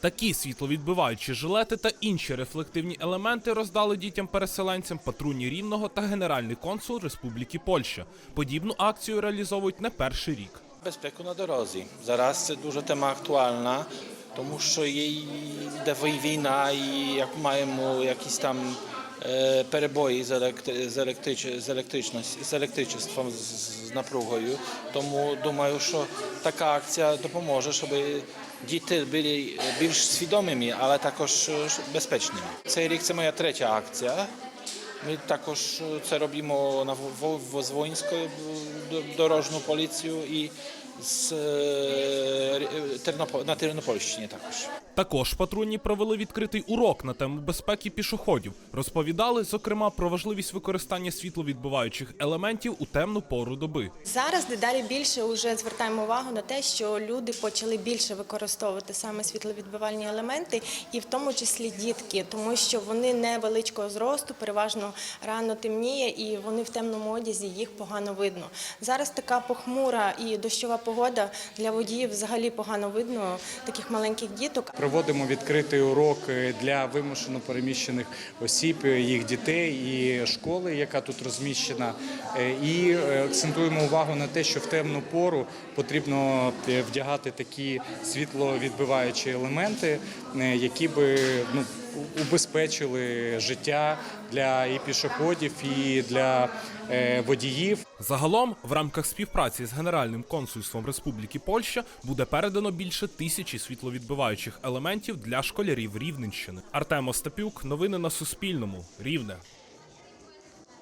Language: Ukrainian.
Такі світловідбиваючі жилети та інші рефлективні елементи роздали дітям-переселенцям патрульні Рівного та генеральний консул Республіки Польща. Подібну акцію реалізовують не перший рік. Безпеку на дорозі. Зараз це дуже тема актуальна, тому що є йде війна, і як маємо якісь там перебої з, електричеством, з, з напругою. Тому думаю, що така акція допоможе, щоб діти були більш свідомими, але також е, безпечними. Цей рік це моя третя акція. Ми також це робимо на Во- Во- з воїнською д- дорожню поліцію і з е, на Тернопольщині також. Також патрульні провели відкритий урок на тему безпеки пішоходів. Розповідали, зокрема, про важливість використання світловідбиваючих елементів у темну пору доби. Зараз дедалі більше вже звертаємо увагу на те, що люди почали більше використовувати саме світловідбивальні елементи, і в тому числі дітки, тому що вони невеличкого зросту, переважно рано темніє, і вони в темному одязі їх погано видно. Зараз така похмура і дощова погода для водіїв взагалі погано видно таких маленьких діток. Проводимо відкритий урок для вимушено переміщених осіб, їх дітей і школи, яка тут розміщена. Е, І е, акцентуємо увагу на те, що в темну пору потрібно е, вдягати такі світловідбиваючі елементи, які би ну, убезпечили життя для і пішоходів, і для е, водіїв. Загалом, в рамках співпраці з Генеральним консульством Республіки Польща буде передано більше тисячі світловідбиваючих елементів для школярів Рівненщини. Артем Остапюк, новини на Суспільному. Рівне.